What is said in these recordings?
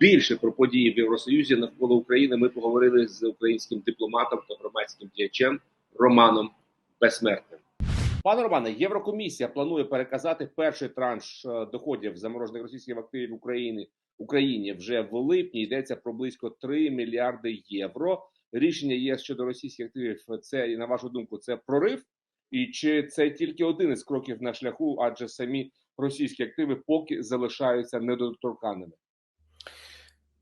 більше про події в Євросоюзі навколо України ми поговорили з українським дипломатом та громадським діячем Романом Безсмертним. Пане Романе, Єврокомісія планує переказати перший транш е, доходів заморожених російських активів України Україні вже в липні. Йдеться про близько 3 мільярди євро. Рішення ЄС щодо російських активів. Це на вашу думку, це прорив, і чи це тільки один із кроків на шляху, адже самі російські активи поки залишаються недоторканими.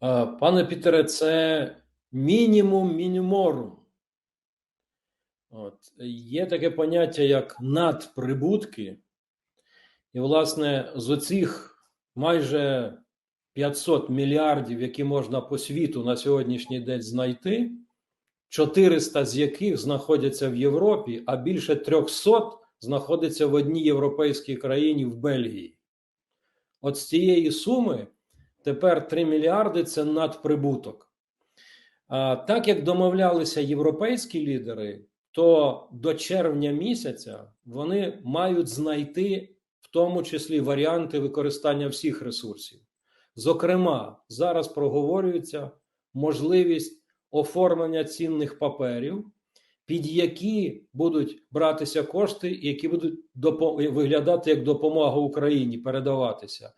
Пане Пітере, це мінімум мініморум. От. Є таке поняття, як надприбутки. І, власне, з оцих майже 500 мільярдів, які можна по світу на сьогоднішній день знайти, 400 з яких знаходяться в Європі, а більше 300 знаходиться в одній європейській країні в Бельгії. От з цієї суми тепер 3 мільярди це надприбуток. А так як домовлялися європейські лідери, то до червня місяця вони мають знайти в тому числі варіанти використання всіх ресурсів. Зокрема, зараз проговорюється можливість оформлення цінних паперів, під які будуть братися кошти, які будуть виглядати як допомога Україні, передаватися.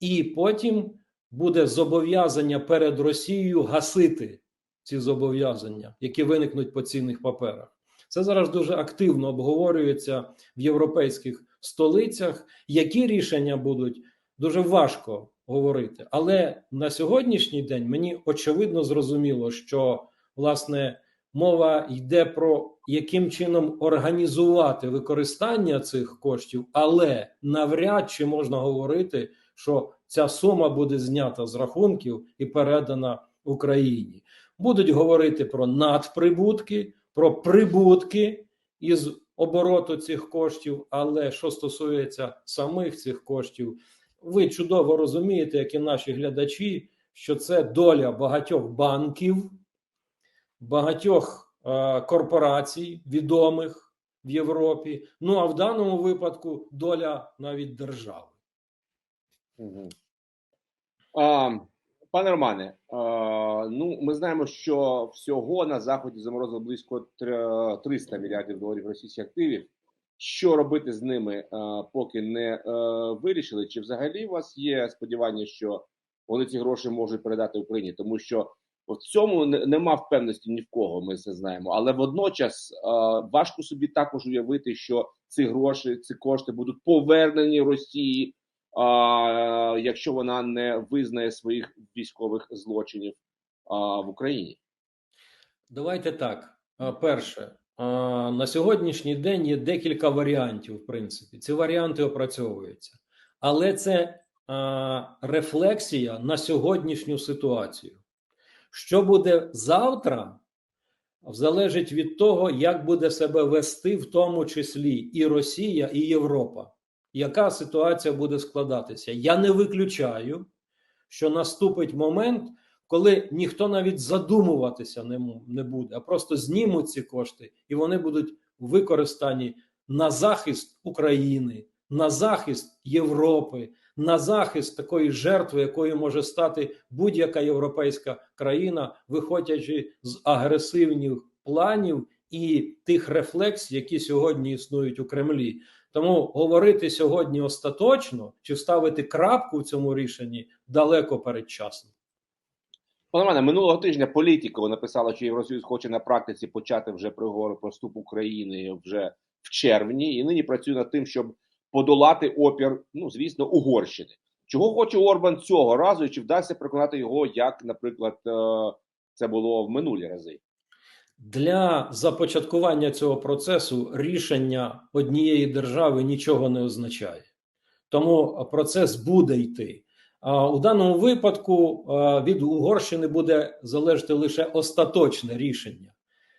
І потім буде зобов'язання перед Росією гасити ці зобов'язання, які виникнуть по цінних паперах. Це зараз дуже активно обговорюється в європейських столицях. Які рішення будуть дуже важко говорити. Але на сьогоднішній день мені очевидно зрозуміло, що власне мова йде про яким чином організувати використання цих коштів, але навряд чи можна говорити, що ця сума буде знята з рахунків і передана Україні. Будуть говорити про надприбутки, про прибутки із обороту цих коштів. Але що стосується самих цих коштів, ви чудово розумієте, як і наші глядачі, що це доля багатьох банків, багатьох е, корпорацій відомих в Європі. Ну а в даному випадку доля навіть держави. Угу. А, пане Романе, а, ну ми знаємо, що всього на заході заморозили близько тр- 300 мільярдів доларів російських активів. Що робити з ними, а, поки не е, вирішили? Чи взагалі у вас є сподівання, що вони ці гроші можуть передати Україні? Тому що в цьому не- нема впевненості ні в кого, ми це знаємо. Але водночас е, важко собі також уявити, що ці гроші, ці кошти будуть повернені Росії а, якщо вона не визнає своїх військових злочинів в Україні. Давайте так. Перше, на сьогоднішній день є декілька варіантів, в принципі. Ці варіанти опрацьовуються. Але це рефлексія на сьогоднішню ситуацію. Що буде завтра, залежить від того, як буде себе вести, в тому числі і Росія, і Європа. Яка ситуація буде складатися? Я не виключаю, що наступить момент, коли ніхто навіть задумуватися не, буде, а просто знімуть ці кошти, і вони будуть використані на захист України, на захист Європи, на захист такої жертви, якою може стати будь-яка європейська країна, виходячи з агресивних планів і тих рефлексій, які сьогодні існують у Кремлі. Тому говорити сьогодні остаточно чи ставити крапку в цьому рішенні далеко передчасно. Пане Романе, минулого тижня політико написала, що Євросоюз хоче на практиці почати вже переговори про вступ України вже в червні, і нині працює над тим, щоб подолати опір, ну звісно, Угорщини. Чого хоче Орбан цього разу, і чи вдасться переконати його, як, наприклад, е, це було в минулі рази? Для започаткування цього процесу рішення однієї держави нічого не означає. Тому процес буде йти. У даному випадку від Угорщини буде залежати лише остаточне рішення,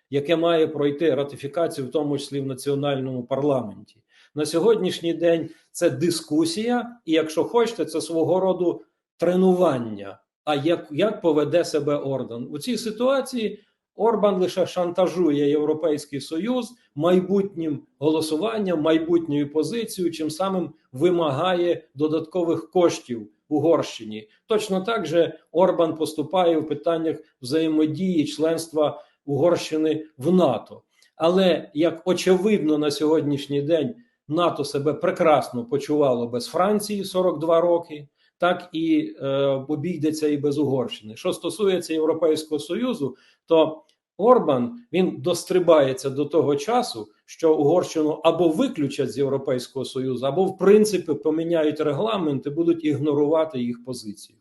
яке має пройти ратифікацію, в тому числі в національному парламенті. На сьогоднішній день це дискусія, і якщо хочете, це свого роду тренування. А як, як поведе себе Ордан у цій ситуації? Орбан лише шантажує Європейський Союз майбутнім голосуванням, майбутньою позицією, чим самим вимагає додаткових коштів Угорщині. Точно так же Орбан поступає в питаннях взаємодії членства Угорщини в НАТО. Але як очевидно на сьогоднішній день НАТО себе прекрасно почувало без Франції 42 роки, так і е, обійдеться і без Угорщини. Що стосується Європейського Союзу, то Орбан він дострибається до того часу, що Угорщину або виключать з Європейського Союзу, або в принципі поміняють регламент і будуть ігнорувати їх позицію.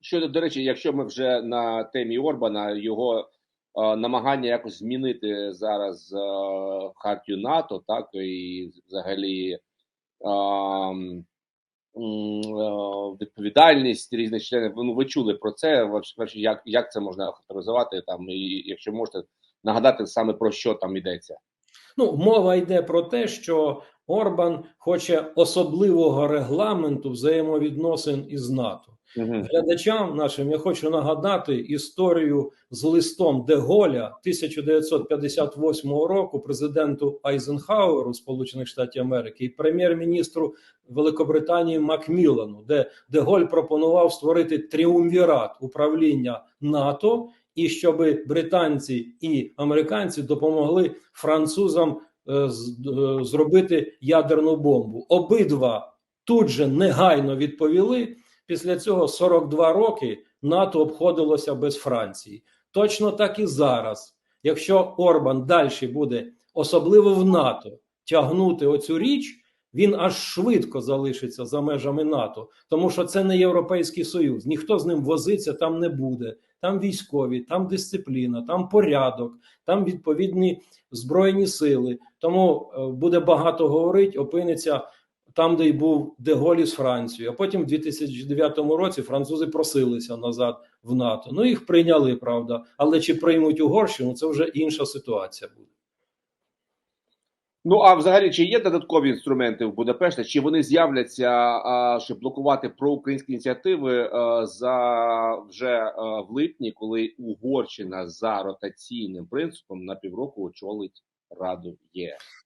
Щодо, до речі, якщо ми вже на темі Орбана, його е, намагання якось змінити зараз е, хартію НАТО, так і взагалі е, відповідальність різних членів. Ну, ви чули про це. Як, як це можна характеризувати там, і якщо можете нагадати саме про що там йдеться. Ну, мова йде про те, що Орбан хоче особливого регламенту взаємовідносин із НАТО. Угу. Глядачам нашим я хочу нагадати історію з листом Деголя 1958 року президенту Айзенхауеру Сполучених Штатів Америки і прем'єр-міністру Великобританії Макмілану, де Деголь пропонував створити тріумвірат управління НАТО, і щоб британці і американці допомогли французам е, з- е, зробити ядерну бомбу. Обидва тут же негайно відповіли. Після цього 42 роки НАТО обходилося без Франції. Точно так і зараз. Якщо Орбан далі буде, особливо в НАТО, тягнути оцю річ, він аж швидко залишиться за межами НАТО, тому що це не Європейський Союз. Ніхто з ним возиться там не буде. Там військові, там дисципліна, там порядок, там відповідні збройні сили. Тому е, буде багато говорити, опиниться там, де й був Деголь із Францією. А потім в 2009 році французи просилися назад в НАТО. Ну їх прийняли, правда. Але чи приймуть Угорщину, це вже інша ситуація буде. Ну а взагалі, чи є додаткові інструменти в Будапешті? Чи вони з'являться, щоб блокувати проукраїнські ініціативи а, за вже а, в липні, коли Угорщина за ротаційним принципом на півроку очолить Раду ЄС?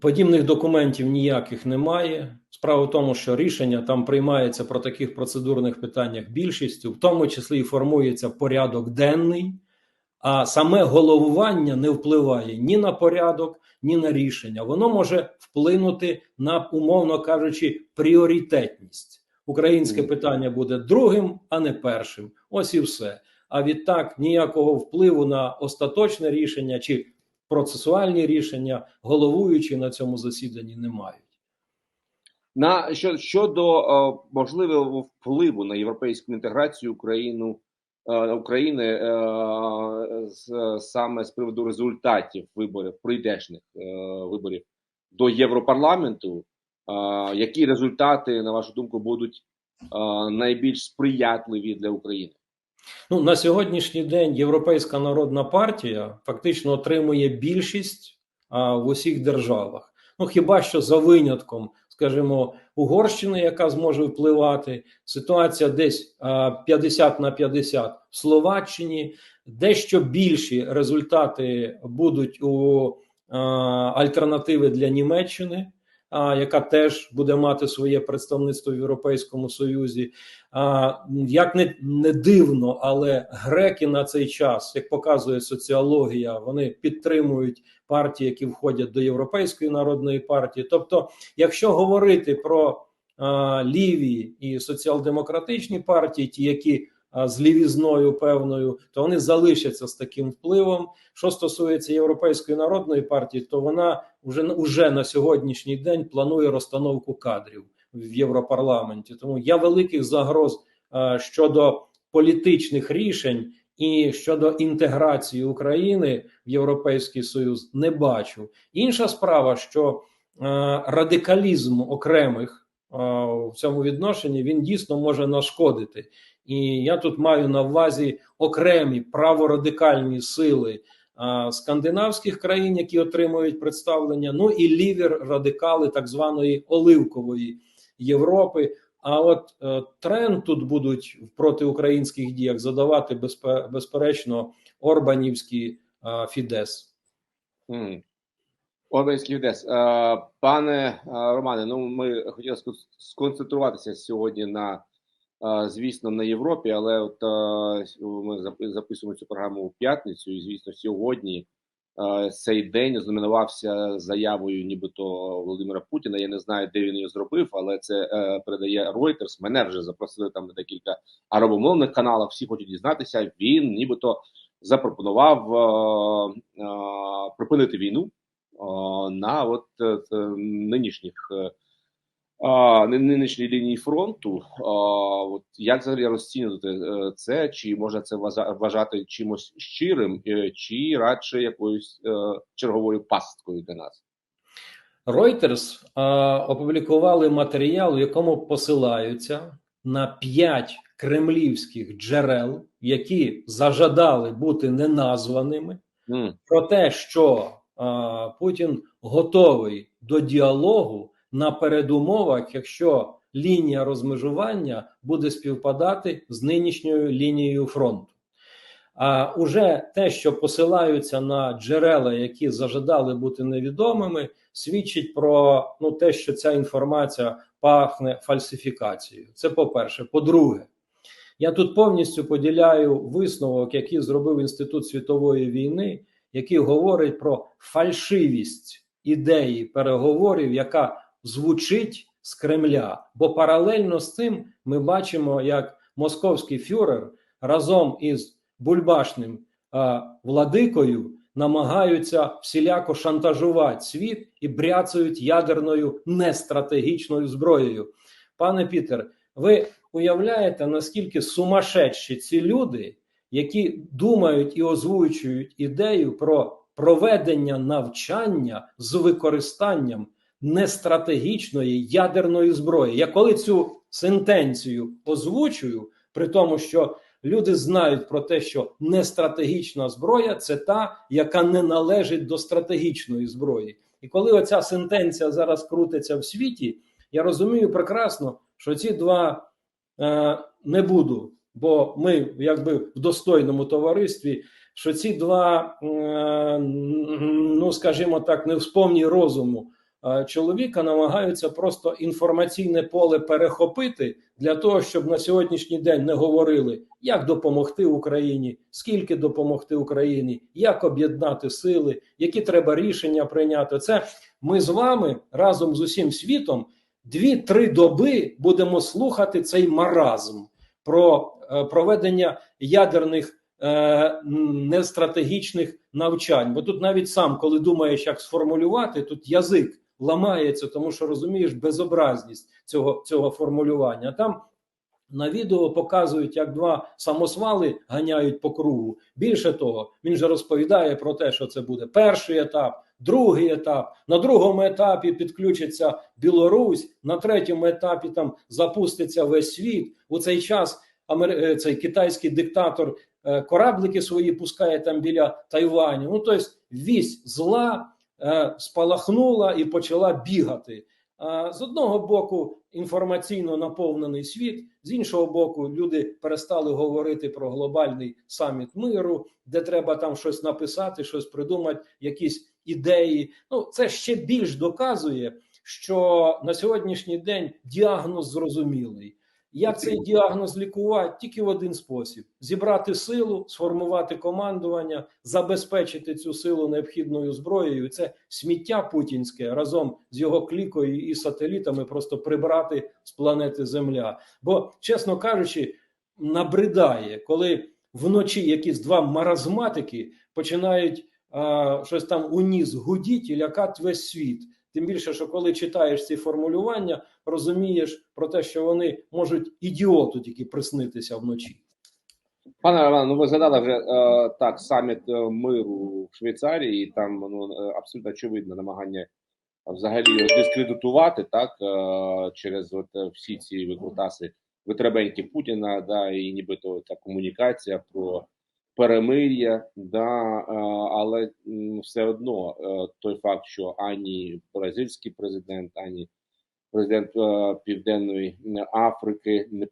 Подібних документів ніяких немає. Справа в тому, що рішення там приймається про таких процедурних питаннях більшістю, в тому числі і формується порядок денний, а саме головування не впливає ні на порядок, ні на рішення. Воно може вплинути на, умовно кажучи, пріоритетність. Українське питання буде другим, а не першим. Ось і все. А відтак ніякого впливу на остаточне рішення чи процесуальні рішення головуючі на цьому засіданні не мають. На що щодо е, можливого впливу на європейську інтеграцію Україну е, України е, саме з приводу результатів виборів прийдешних виборів до Європарламенту, які результати, на вашу думку, будуть найбільш сприятливі для України? Ну на сьогоднішній день Європейська народна партія фактично отримує більшість а, в усіх державах. Ну хіба що за винятком, скажімо, Угорщини, яка зможе впливати, ситуація десь а, 50 на 50 в Словаччині, дещо більші результати будуть у а, альтернативи для Німеччини. Яка теж буде мати своє представництво в Європейському Союзі, як не, не дивно, але греки на цей час, як показує соціологія, вони підтримують партії, які входять до Європейської народної партії. Тобто, якщо говорити про ліві і соціал-демократичні партії, ті, які з лівізною певною, то вони залишаться з таким впливом. Що стосується Європейської народної партії, то вона вже, вже на сьогоднішній день планує розстановку кадрів в Європарламенті. Тому я великих загроз щодо політичних рішень і щодо інтеграції України в Європейський Союз не бачу. Інша справа, що е, радикалізм окремих в цьому відношенні він дійсно може нашкодити. І я тут маю на увазі окремі праворадикальні сили скандинавських країн, які отримують представлення, ну і ліві радикали так званої оливкової Європи. А от е, тренд тут будуть в протиукраїнських діях задавати безперечно Орбанівський е, Фідес. Орбанський Юдес. Е, Пане е, Романе, ну ми хотіли сконцентруватися сьогодні на е, звісно, на Європі, але от ми записуємо цю програму у п'ятницю, і звісно, сьогодні цей день знаменувався заявою, нібито Володимира Путіна. Я не знаю, де він її зробив, але це передає Reuters. Мене вже запросили там на декілька арабомовних каналах. Всі хочуть дізнатися. Він нібито запропонував припинити війну на от е, нинішніх. е, нинішній лінії фронту. От як взагалі розцінювати е, це? Чи можна це вважа- вважати чимось щирим, чи радше якоюсь черговою пасткою для нас? Reuters опублікували матеріал, в якому посилаються на п'ять кремлівських джерел, які зажадали бути неназваними, М, про те, що Путін готовий до діалогу на передумовах, якщо лінія розмежування буде співпадати з нинішньою лінією фронту. А уже те, що посилаються на джерела, які зажадали бути невідомими, свідчить про ну, те, що ця інформація пахне фальсифікацією. Це по-перше. По-друге, я тут повністю поділяю висновок, який зробив Інститут світової війни, який говорить про фальшивість ідеї переговорів, яка звучить з Кремля. Бо паралельно з цим ми бачимо, як московський фюрер разом із бульбашним а, владикою намагаються всіляко шантажувати світ і бряцають ядерною нестратегічною зброєю. Пане Пітер, ви уявляєте, наскільки сумасшедші ці люди, які думають і озвучують ідею про проведення навчання з використанням нестратегічної ядерної зброї. Я коли цю сентенцію озвучую, при тому, що люди знають про те, що нестратегічна зброя це та, яка не належить до стратегічної зброї. І коли оця сентенція зараз крутиться в світі, я розумію прекрасно, що ці два е, не буду, бо ми якби в достойному товаристві, що ці два, ну скажімо так, не в сповні розуму чоловіка намагаються просто інформаційне поле перехопити для того, щоб на сьогоднішній день не говорили, як допомогти Україні, скільки допомогти Україні, як об'єднати сили, які треба рішення прийняти. Це ми з вами разом з усім світом дві-три доби будемо слухати цей маразм про проведення ядерних е, нестратегічних навчань. Бо тут навіть сам, коли думаєш, як сформулювати, тут язик ламається, тому що розумієш безобразність цього, цього формулювання. Там на відео показують, як два самосвали ганяють по кругу. Більше того, він же розповідає про те, що це буде перший етап, другий етап. На другому етапі підключиться Білорусь, на третьому етапі там запуститься весь світ. У цей час Амер... е, цей китайський диктатор е, кораблики свої пускає там біля Тайваню. Ну тобто вісь зла е, спалахнула і почала бігати. З одного боку, інформаційно наповнений світ, з іншого боку, люди перестали говорити про глобальний саміт миру, де треба там щось написати, щось придумати, якісь ідеї. Ну це ще більш доказує, що на сьогоднішній день діагноз зрозумілий. Як цей діагноз лікувати? Тільки в один спосіб: зібрати силу, сформувати командування, забезпечити цю силу необхідною зброєю. Це сміття путінське разом з його клікою і сателітами просто прибрати з планети Земля. Бо, чесно кажучи, набридає, коли вночі якісь два маразматики починають а, щось там у ніс гудіть і лякати весь світ. Тим більше, що коли читаєш ці формулювання, розумієш про те, що вони можуть ідіоту тільки приснитися вночі. Пане Роман, ну ви згадали вже е, так саміт е, миру в Швейцарії, і там ну, е, абсолютно очевидне намагання взагалі дискредитувати так е, через от е, всі ці викрутаси витребеньки Путіна, да, і нібито та комунікація про перемир'я, да, е, але все одно е, той факт, що ані бразильський президент, ані президент е, Південної Африки не,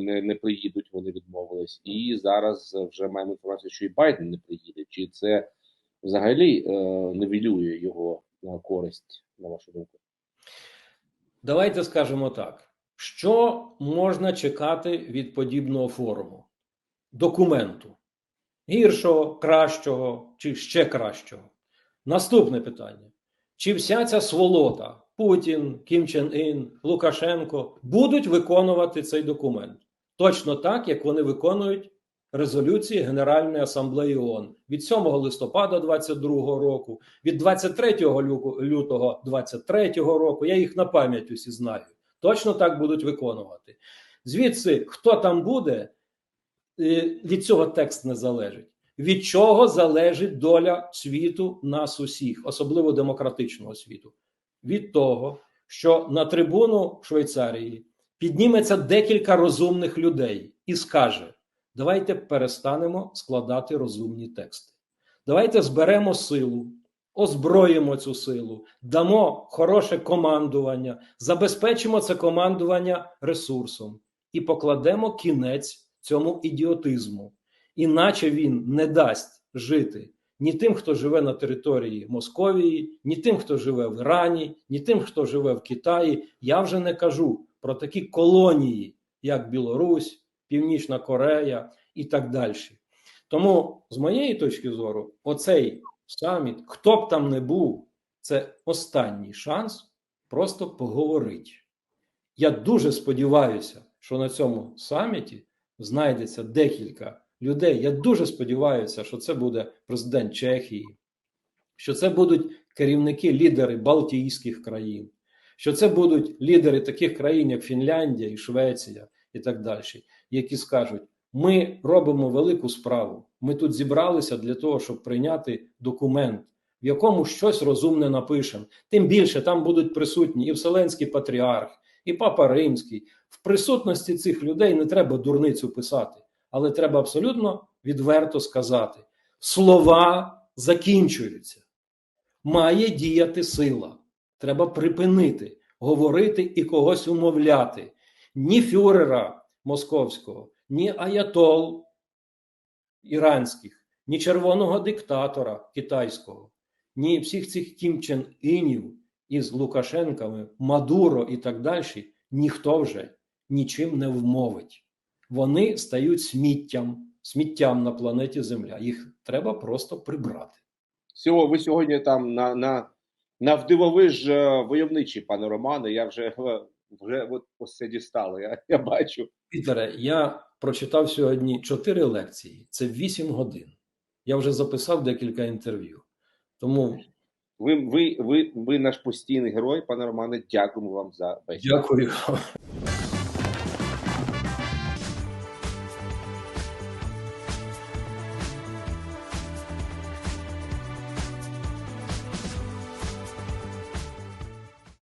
не, не приїдуть, вони відмовились. І зараз вже маємо інформацію, що і Байден не приїде. Чи це взагалі нивелює його користь, на вашу думку? Давайте скажемо так: Що можна чекати від подібного форуму? Документу. Гіршого, кращого чи ще кращого. Наступне питання: чи вся ця сволота Путін, Кім Чен Ін, Лукашенко будуть виконувати цей документ? Точно так, як вони виконують резолюції Генеральної асамблеї ООН від 7 листопада 22 року, від 23 лютого 23 року. Я їх на пам'ять усі знаю. Точно так будуть виконувати. Звідси, хто там буде, від цього текст не залежить. Від чого залежить доля світу нас усіх, особливо демократичного світу? Від того, що на трибуну Швейцарії підніметься декілька розумних людей і скаже: давайте перестанемо складати розумні тексти. Давайте зберемо силу, озброїмо цю силу, дамо хороше командування, забезпечимо це командування ресурсом і покладемо кінець цьому ідіотизму. Іначе він не дасть жити ні тим, хто живе на території Московії, ні тим, хто живе в Ірані, ні тим, хто живе в Китаї. Я вже не кажу про такі колонії, як Білорусь, Північна Корея і так далі. Тому, з моєї точки зору, оцей саміт, хто б там не був, це останній шанс просто поговорити. Я дуже сподіваюся, що на цьому саміті знайдеться декілька людей. Я дуже сподіваюся, що це буде президент Чехії, що це будуть керівники, лідери Балтійських країн, що це будуть лідери таких країн, як Фінляндія і Швеція, і так далі, які скажуть: ми робимо велику справу. Ми тут зібралися для того, щоб прийняти документ, в якому щось розумне напишемо. Тим більше там будуть присутні і Вселенський патріарх, і Папа Римський. В присутності цих людей не треба дурницю писати, але треба абсолютно відверто сказати: слова закінчуються, має діяти сила. Треба припинити говорити і когось умовляти. Ні фюрера московського, ні аятол іранських, ні червоного диктатора китайського, ні всіх цих Кім Чен Інів із Лукашенками, Мадуро і так далі, ніхто вже нічим не вмовить. Вони стають сміттям, сміттям на планеті Земля. Їх треба просто прибрати. Всього ви сьогодні там на, на, на вдивовиж е, войовничі, пане Романе. Я вже е, вже от ось це дістало. Я, я бачу. Пітере, я прочитав сьогодні чотири лекції. Це вісім годин. Я вже записав декілька інтерв'ю. Тому Ви, ви, ви, ви наш постійний герой, пане Романе. Дякуємо вам за бесіду. дякую.